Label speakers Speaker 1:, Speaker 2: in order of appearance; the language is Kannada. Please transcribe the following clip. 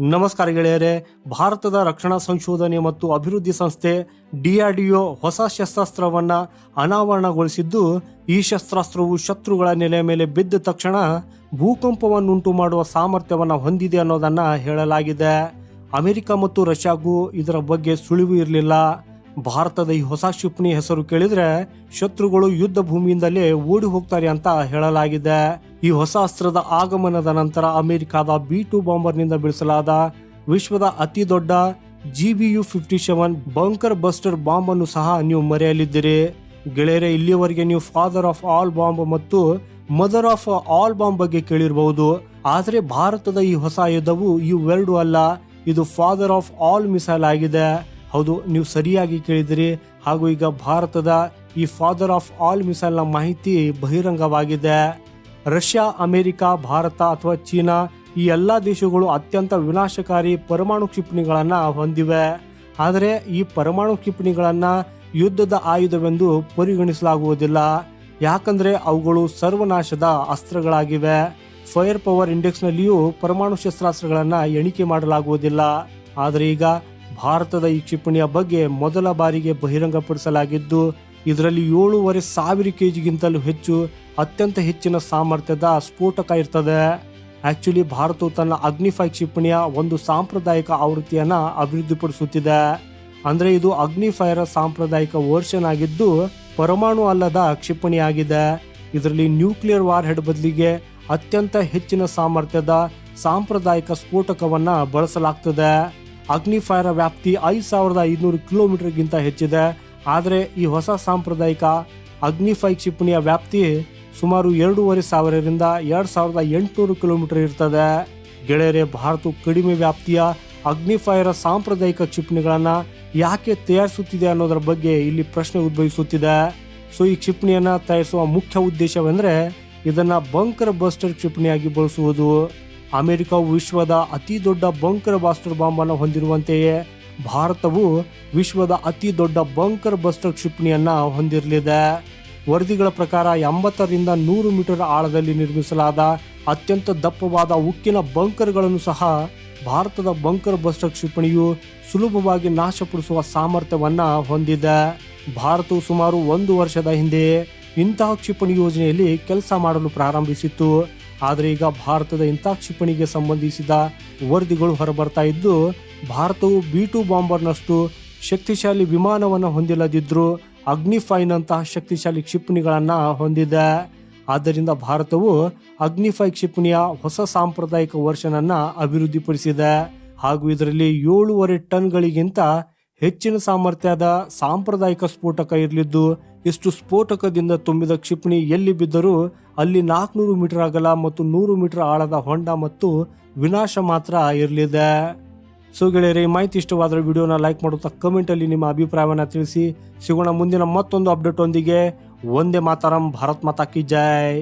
Speaker 1: ನಮಸ್ಕಾರ ಗೆಳೆಯರೆ. ಭಾರತದ ರಕ್ಷಣಾ ಸಂಶೋಧನೆ ಮತ್ತು ಅಭಿವೃದ್ಧಿ ಸಂಸ್ಥೆ ಡಿಆರ್ಡಿಒ ಹೊಸ ಶಸ್ತ್ರಾಸ್ತ್ರವನ್ನು ಅನಾವರಣಗೊಳಿಸಿದ್ದು, ಈ ಶಸ್ತ್ರಾಸ್ತ್ರವು ಶತ್ರುಗಳ ನೆಲೆಯ ಮೇಲೆ ಬಿದ್ದ ತಕ್ಷಣ ಭೂಕಂಪವನ್ನುಂಟು ಮಾಡುವ ಸಾಮರ್ಥ್ಯವನ್ನು ಹೊಂದಿದೆ ಅನ್ನೋದನ್ನು ಹೇಳಲಾಗಿದೆ. ಅಮೆರಿಕ ಮತ್ತು ರಷ್ಯಾಗೂ ಇದರ ಬಗ್ಗೆ ಸುಳಿವು ಇರಲಿಲ್ಲ. ಭಾರತದ ಈ ಹೊಸ ಕ್ಷಿಪಣಿ ಹೆಸರು ಕೇಳಿದ್ರೆ ಶತ್ರುಗಳು ಯುದ್ಧ ಭೂಮಿಯಿಂದಲೇ ಓಡಿ ಹೋಗ್ತಾರೆ ಅಂತ ಹೇಳಲಾಗಿದೆ. ಈ ಹೊಸ ಅಸ್ತ್ರದ ಆಗಮನದ ನಂತರ ಅಮೆರಿಕದ ಬಿ ಟು ಬಾಂಬರ್ನಿಂದ ಬಿಡಿಸಲಾದ ವಿಶ್ವದ ಅತಿ ದೊಡ್ಡ G B U fifty seven bunker buster bomb ಅನ್ನು ಸಹ ನೀವು ಮರೆಯಲಿದ್ದೀರಿ. ಗೆಳೆಯರೆ ಇಲ್ಲಿಯವರೆಗೆ ನೀವು ಫಾದರ್ ಆಫ್ ಆಲ್ ಬಾಂಬ್ ಮತ್ತು ಮದರ್ ಆಫ್ ಆಲ್ ಬಾಂಬ್ ಬಗ್ಗೆ ಕೇಳಿರಬಹುದು ಆದರೆ ಭಾರತದ ಈ ಹೊಸ ಯುದ್ಧವು ಇವೆರಡು ಅಲ್ಲ, ಇದು ಫಾದರ್ ಆಫ್ ಆಲ್ ಮಿಸೈಲ್ ಆಗಿದೆ. ಹೌದು, ನೀವು ಸರಿಯಾಗಿ ಕೇಳಿದಿರಿ. ಹಾಗೂ ಈಗ ಭಾರತದ ಈ ಫಾದರ್ ಆಫ್ ಆಲ್ ಮಿಸೈಲ್ನ ಮಾಹಿತಿ ಬಹಿರಂಗವಾಗಿದೆ. ರಷ್ಯಾ, ಅಮೆರಿಕ, ಭಾರತ ಅಥವಾ ಚೀನಾ ಈ ಎಲ್ಲ ದೇಶಗಳು ಅತ್ಯಂತ ವಿನಾಶಕಾರಿ ಪರಮಾಣು ಕ್ಷಿಪಣಿಗಳನ್ನು ಹೊಂದಿವೆ. ಆದರೆ ಈ ಪರಮಾಣು ಕ್ಷಿಪಣಿಗಳನ್ನು ಯುದ್ಧದ ಆಯುಧವೆಂದು ಪರಿಗಣಿಸಲಾಗುವುದಿಲ್ಲ. ಯಾಕಂದ್ರೆ ಅವುಗಳು ಸರ್ವನಾಶದ ಅಸ್ತ್ರಗಳಾಗಿವೆ. ಫೈರ್ ಪವರ್ ಇಂಡೆಕ್ಸ್ನಲ್ಲಿಯೂ ಪರಮಾಣು ಶಸ್ತ್ರಾಸ್ತ್ರಗಳನ್ನು ಎಣಿಕೆ ಮಾಡಲಾಗುವುದಿಲ್ಲ. ಆದರೆ ಈಗ ಭಾರತದ ಈ ಕ್ಷಿಪಣಿಯ ಬಗ್ಗೆ ಮೊದಲ ಬಾರಿಗೆ ಬಹಿರಂಗಪಡಿಸಲಾಗಿದ್ದು, ಇದರಲ್ಲಿ ಏಳೂವರೆ ಸಾವಿರ ಕೆಜಿಗಿಂತಲೂ ಹೆಚ್ಚು ಅತ್ಯಂತ ಹೆಚ್ಚಿನ ಸಾಮರ್ಥ್ಯದ ಸ್ಫೋಟಕ ಇರ್ತದೆ. ಆಕ್ಚುಲಿ ಭಾರತವು ತನ್ನ ಅಗ್ನಿಫೈ ಕ್ಷಿಪಣಿಯ ಒಂದು ಸಾಂಪ್ರದಾಯಿಕ ಆವೃತ್ತಿಯನ್ನು ಅಭಿವೃದ್ಧಿಪಡಿಸುತ್ತಿದೆ. ಅಂದ್ರೆ ಇದು ಅಗ್ನಿಫೈರ ಸಾಂಪ್ರದಾಯಿಕ ವರ್ಷನ್ ಆಗಿದ್ದು, ಪರಮಾಣು ಅಲ್ಲದ ಕ್ಷಿಪಣಿಯಾಗಿದೆ. ಇದರಲ್ಲಿ ನ್ಯೂಕ್ಲಿಯರ್ ವಾರ್ ಹೆಡ್ ಬದಲಿಗೆ ಅತ್ಯಂತ ಹೆಚ್ಚಿನ ಸಾಮರ್ಥ್ಯದ ಸಾಂಪ್ರದಾಯಿಕ ಸ್ಫೋಟಕವನ್ನ ಬಳಸಲಾಗ್ತದೆ. ಅಗ್ನಿಫೈರ ವ್ಯಾಪ್ತಿ ಐದು ಸಾವಿರದ ಐದುನೂರು ಕಿಲೋಮೀಟರ್ಗಿಂತ ಹೆಚ್ಚಿದೆ. ಆದರೆ ಈ ಹೊಸ ಸಾಂಪ್ರದಾಯಿಕ ಅಗ್ನಿಫೈ ಕ್ಷಿಪಣಿಯ ವ್ಯಾಪ್ತಿ ಸುಮಾರು ಎರಡೂವರೆ ಸಾವಿರದಿಂದ ಎರಡು ಸಾವಿರದ ಎಂಟುನೂರು ಕಿಲೋಮೀಟರ್ ಇರ್ತದೆ. ಗೆಳೆಯರೆ ಭಾರತವು ಕಡಿಮೆ ವ್ಯಾಪ್ತಿಯ ಅಗ್ನಿಫೈರ ಸಾಂಪ್ರದಾಯಿಕ ಕ್ಷಿಪಣಿಗಳನ್ನ ಯಾಕೆ ತಯಾರಿಸುತ್ತಿದೆ ಅನ್ನೋದರ ಬಗ್ಗೆ ಇಲ್ಲಿ ಪ್ರಶ್ನೆ ಉದ್ಭವಿಸುತ್ತಿದೆ. ಸೊ, ಈ ಕ್ಷಿಪಣಿಯನ್ನ ತಯಾರಿಸುವ ಮುಖ್ಯ ಉದ್ದೇಶವೆಂದ್ರೆ ಇದನ್ನ ಬಂಕರ್ ಬಸ್ಟರ್ ಕ್ಷಿಪಣಿಯಾಗಿ ಬಳಸುವುದು. ಅಮೆರಿಕವು ವಿಶ್ವದ ಅತಿ ದೊಡ್ಡ ಬಂಕರ್ ಬಾಸ್ಟರ್ ಬಾಂಬ್ ಅನ್ನು ಹೊಂದಿರುವಂತೆಯೇ ಭಾರತವು ವಿಶ್ವದ ಅತಿ ದೊಡ್ಡ ಬಂಕರ್ ಬಸ್ಟರ್ ಕ್ಷಿಪಣಿಯನ್ನ ಹೊಂದಿರಲಿದೆ. ವರದಿಗಳ ಪ್ರಕಾರ ಎಂಬತ್ತರಿಂದ ನೂರು ಮೀಟರ್ ಆಳದಲ್ಲಿ ನಿರ್ಮಿಸಲಾದ ಅತ್ಯಂತ ದಪ್ಪವಾದ ಉಕ್ಕಿನ ಬಂಕರ್ಗಳನ್ನು ಸಹ ಭಾರತದ ಬಂಕರ್ ಬಸ್ಟರ್ ಕ್ಷಿಪಣಿಯು ಸುಲಭವಾಗಿ ನಾಶಪಡಿಸುವ ಸಾಮರ್ಥ್ಯವನ್ನ ಹೊಂದಿದೆ. ಭಾರತವು ಸುಮಾರು ಒಂದು ವರ್ಷದ ಹಿಂದೆ ಇಂತಹ ಕ್ಷಿಪಣಿ ಯೋಜನೆಯಲ್ಲಿ ಕೆಲಸ ಮಾಡಲು ಪ್ರಾರಂಭಿಸಿತ್ತು. ಆದರೆ ಈಗ ಭಾರತದ ಇಂಥ ಕ್ಷಿಪಣಿಗೆ ಸಂಬಂಧಿಸಿದ ವರದಿಗಳು ಹೊರಬರ್ತಾ ಇದ್ದು, ಭಾರತವು ಬಿ ಟು ಬಾಂಬರ್ನಷ್ಟು ಶಕ್ತಿಶಾಲಿ ವಿಮಾನವನ್ನು ಹೊಂದಿಲ್ಲದಿದ್ದರೂ ಅಗ್ನಿಫೈನಂತಹ ಶಕ್ತಿಶಾಲಿ ಕ್ಷಿಪಣಿಗಳನ್ನು ಹೊಂದಿದೆ. ಆದ್ದರಿಂದ ಭಾರತವು ಅಗ್ನಿಫೈ ಕ್ಷಿಪಣಿಯ ಹೊಸ ಸಾಂಪ್ರದಾಯಿಕ ವರ್ಷನನ್ನು ಅಭಿವೃದ್ಧಿಪಡಿಸಿದೆ. ಹಾಗೂ ಇದರಲ್ಲಿ ಏಳೂವರೆ ಟನ್ಗಳಿಗಿಂತ ಹೆಚ್ಚಿನ ಸಾಮರ್ಥ್ಯದ ಸಾಂಪ್ರದಾಯಿಕ ಸ್ಫೋಟಕ ಇರಲಿದ್ದು ಇಷ್ಟು ಸ್ಫೋಟಕದಿಂದ ತುಂಬಿದ ಕ್ಷಿಪಣಿ ಎಲ್ಲಿ ಬಿದ್ದರೂ ಅಲ್ಲಿ ನಾಲ್ಕುನೂರು ಮೀಟರ್ ಅಗಲ ಮತ್ತು ನೂರು ಮೀಟರ್ ಆಳದ ಹೊಂಡ ಮತ್ತು ವಿನಾಶ ಮಾತ್ರ ಇರಲಿದೆ. ಸೊ ಗೆಳೆಯರೆ ಮಾಹಿತಿ ಇಷ್ಟವಾದರೆ ವಿಡಿಯೋನ ಲೈಕ್ ಮಾಡುತ್ತಾ ಕಮೆಂಟಲ್ಲಿ ನಿಮ್ಮ ಅಭಿಪ್ರಾಯವನ್ನು ತಿಳಿಸಿ. ಸಿಗೋಣ ಮುಂದಿನ ಮತ್ತೊಂದು ಅಪ್ಡೇಟ್ ಒಂದಿಗೆ. ಒಂದೇ ಮಾತಾರಂ, ಭಾರತ್ ಮಾತಾ ಕಿ ಜೈ.